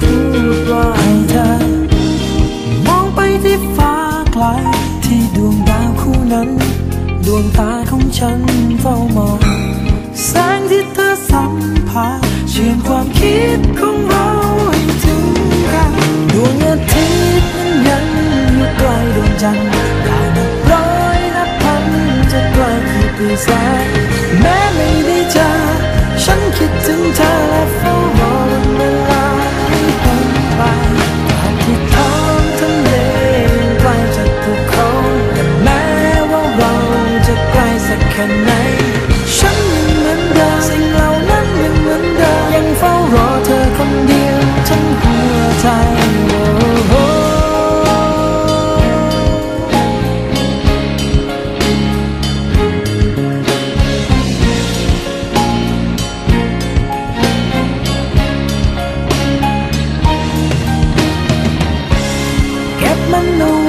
พูดว่าเธอ มองไปที่ฟ้าไกล ที่ดวงดาวคู่นั้น ดวงตาของฉันเฝ้ามอง แสงที่เธอสัมผัสเชื่อมความคิดของเราให้ถึงกันดวงอาทิตย์นั้นยังอยู่ไกลดวงจันทร์ได้นัร้อยนัพันจะไกลกี่ปีแสน know